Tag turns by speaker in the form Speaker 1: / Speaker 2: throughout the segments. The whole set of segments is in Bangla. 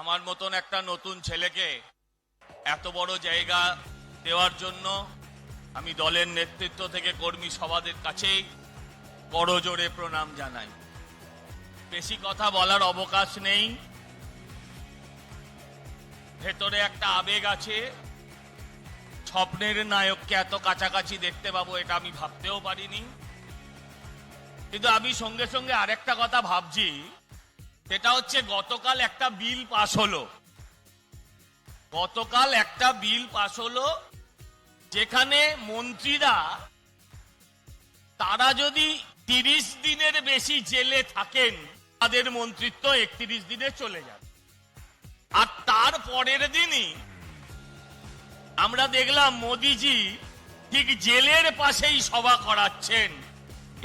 Speaker 1: আমার মতন একটা নতুন ছেলেকে এত বড় জায়গা দেওয়ার জন্য আমি দলের নেতৃত্ব থেকে কর্মী সভাদের কাছেই বড় জোরে প্রণাম জানাই। বেশি কথা বলার অবকাশ নেই। ভেতরে একটা আবেগ আছে, স্বপ্নের নায়ককে এত কাছাকাছি দেখতে পাবো এটা আমি ভাবতেও পারিনি। কিন্তু আমি সঙ্গে সঙ্গে আরেকটা কথা ভাবছি। সেটা হচ্ছে গতকাল একটা বিল পাশ হলো। গতকাল একটা বিল পাশ হলো যেখানে মন্ত্রীরা তারা যদি তিরিশ দিনের বেশি জেলে থাকেন, তাদের মন্ত্রিত্ব একত্রিশ দিনে চলে যাবে। আর তার পরের দিনই আমরা দেখলাম মোদিজি ঠিক জেলের পাশেই সভা করাচ্ছেন।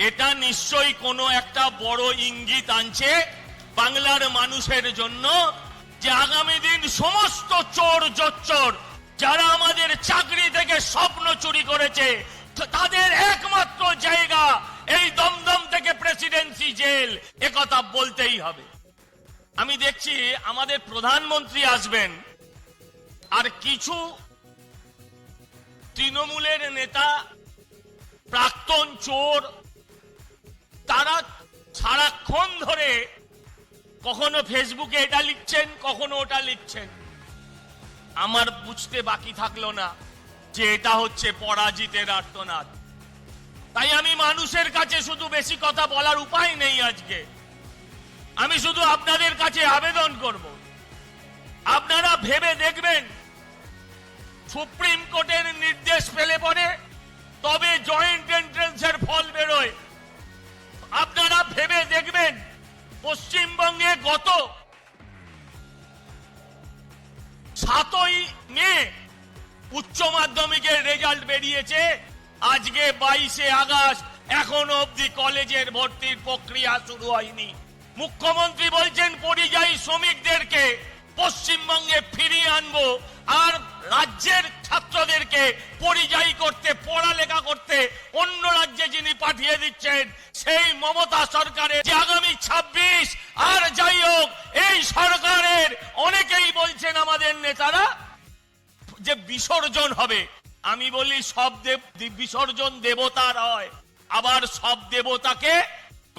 Speaker 1: এটা নিশ্চয়ই কোনো একটা বড় ইঙ্গিত আনছে বাংলার মানুষের জন্য যে আগামী দিন সমস্ত চোর জচ্চর যারা আমাদের চাকরি থেকে স্বপ্ন চুরি করেছে তাদের একমাত্র জায়গা এই দমদম থেকে প্রেসিডেন্সি জেল। একথা বলতেই হবে। আমি দেখছি আমাদের প্রধানমন্ত্রী আসবেন। আর কিছু তৃণমূলের নেতা, প্রাক্তন চোর, তারা সারাক্ষণ ধরে কখনো ফেসবুকে এটা লিখছেন, কখনো ওটা লিখছেন। আমার বুঝতে বাকি থাকল না যে এটা হচ্ছে পরাজিতের আর্তনাদ। তাই আমি মানুষের কাছে শুধু বেশি কথা বলার উপায় নেই আজকে। আমি শুধু আপনাদের কাছে আবেদন করব। আপনারা ভেবে দেখবেন, সুপ্রিম কোর্টের নির্দেশ পেলে পরে সাতই মে উচ্চ মাধ্যমিকের রেজাল্ট বেরিয়েছে, আজকে বাইশে আগস্ট, এখনও অবধি কলেজের ভর্তির প্রক্রিয়া শুরু হয়নি। মুখ্যমন্ত্রী বলছেন, পরিযায়ী শ্রমিকদেরকে পশ্চিমবঙ্গে ফিরিয়ে আনব, আর রাজ্যের ছাত্রদেরকে পরিযায়ী করতে, পড়ালেখা করতে অন্য রাজ্যে যিনি পাঠিয়ে দিচ্ছেন, সেই মমতা সরকারের যে আগামী ছাব্বিশ, আর যাই হোক, এই সরকারের অনেকেই বলছেন আমাদের নেতারা যে বিসর্জন হবে। আমি বলি সব দেব বিসর্জন দেবতার হয়। আবার সব দেবতাকে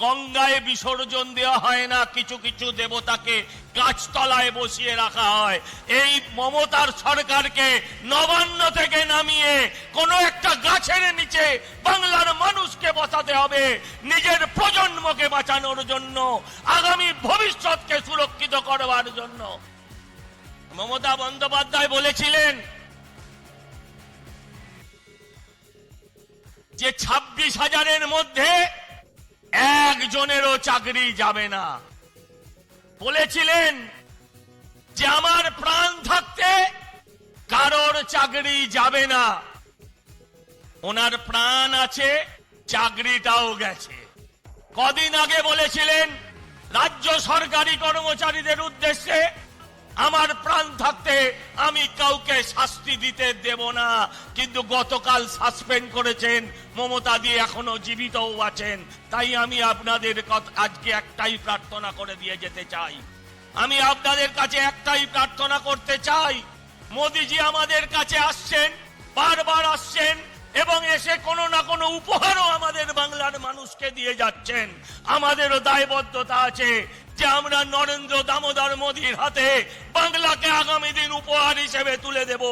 Speaker 1: গঙ্গায় বিসর্জন দেওয়া হয় না, কিছু কিছু দেবতাকে গাছতলায় বসিয়ে রাখা হয়। এই মমতার সরকারকে নবান্ন থেকে নামিয়ে কোন একটা গাছের নিচে বাংলার মানুষকে বসাতে হবে, নিজের প্রজন্মকে বাঁচানোর জন্য, আগামী ভবিষ্যৎকে সুরক্ষিত করবার জন্য। মমতা বন্দ্যোপাধ্যায় বলেছিলেন, যে ছাব্বিশ হাজারের মধ্যে একজনেরও চাকরি যাবে না। বলেছিলেন যে আমার প্রাণ থাকতে কারোর চাকরি যাবে না। ওনার প্রাণ আছে, চাকরিটাও গেছে। কদিন আগে বলেছিলেন, রাজ্য সরকারি কর্মচারীদের উদ্দেশ্যে আমার প্রাণ থাকতে আমি কাউকে শাস্তি দিতে দেব না। কিন্তু গতকাল সাসপেন্ড করেছেন, মমতা দিয়ে এখনও জীবিতও আছেন। তাই আমি আপনাদের আজকে একটাই প্রার্থনা করে দিয়ে যেতে চাই। আমি আপনাদের কাছে একটাই প্রার্থনা করতে চাই, মোদিজি আমাদের কাছে আসছেন, বারবার আসছেন, এবং এসে কোনো না কোনো উপহারও আমাদের বাংলার মানুষকে দিয়ে যাচ্ছেন। আমাদেরও দায়বদ্ধতা আছে যে আমরা নরেন্দ্র দামোদর মোদীর হাতে বাংলাকে আগামী দিন উপহার হিসেবে তুলে দেব।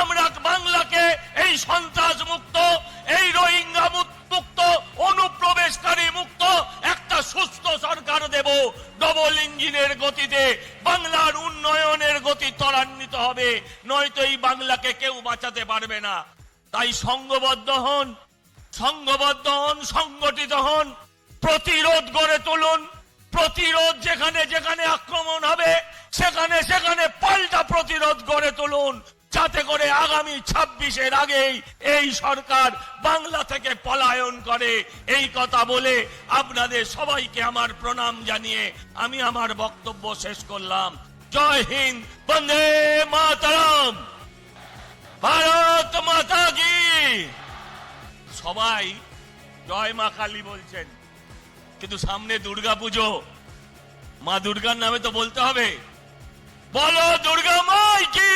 Speaker 1: আমরা বাংলাকে এই সন্ত্রাস মুক্ত এই রোহিঙ্গা মুক্ত, অনুপ্রবেশকারী মুক্ত একটা সুস্থ সরকার দেব। ডবল ইঞ্জিনের গতিতে বাংলার উন্নয়নের গতি ত্বরান্বিত হবে, নয়তো এই বাংলাকে কেউ বাঁচাতে পারবে না। তাই সংঘবদ্ধ হন সংঘবদ্ধ হন, সংগঠিত হন, প্রতিরোধ গড়ে তুলুন। প্রতিরোধ যেখানে যেখানে আক্রমণ হবে, সেখানে সেখানে পাল্টা প্রতিরোধ গড়ে তুলুন, যাতে করে আগামী ছাব্বিশের আগেই এই সরকার বাংলা থেকে পলায়ন করে। এই কথা বলে আপনাদের সবাইকে আমার প্রণাম জানিয়ে আমি আমার বক্তব্য শেষ করলাম। জয় হিন্দ, বন্দে মাতরম। ভারত মাতা কি? সবাই জয় মা কালী বলছেন। কিন্তু সামনে দুর্গা পুজো। মা দুর্গার নামে তো বলতে হবে। বলো, দুর্গা মাই কি?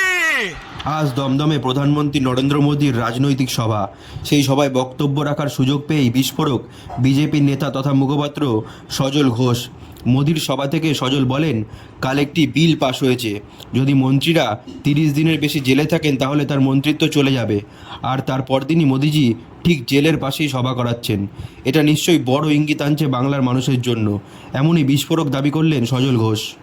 Speaker 2: আজ দমদমে প্রধানমন্ত্রী নরেন্দ্র মোদীর রাজনৈতিক সভা। সেই সভায় বক্তব্য রাখার সুযোগ পেয়েই বিস্ফোরক বিজেপির নেতা তথা মুখপাত্র সজল ঘোষ। মোদীর সভা থেকে সজল বলেন, কাল একটি বিল পাশ হয়েছে। যদি মন্ত্রীরা তিরিশ দিনের বেশি জেলে থাকেন, তাহলে তার মন্ত্রিত্ব চলে যাবে। আর তার পরদিনই মোদিজি ঠিক জেলের পাশেই সভা করাচ্ছেন। এটা নিশ্চয়ই বড় ইঙ্গিত আনছে বাংলার মানুষের জন্য। এমনই বিস্ফোরক দাবি করলেন সজল ঘোষ।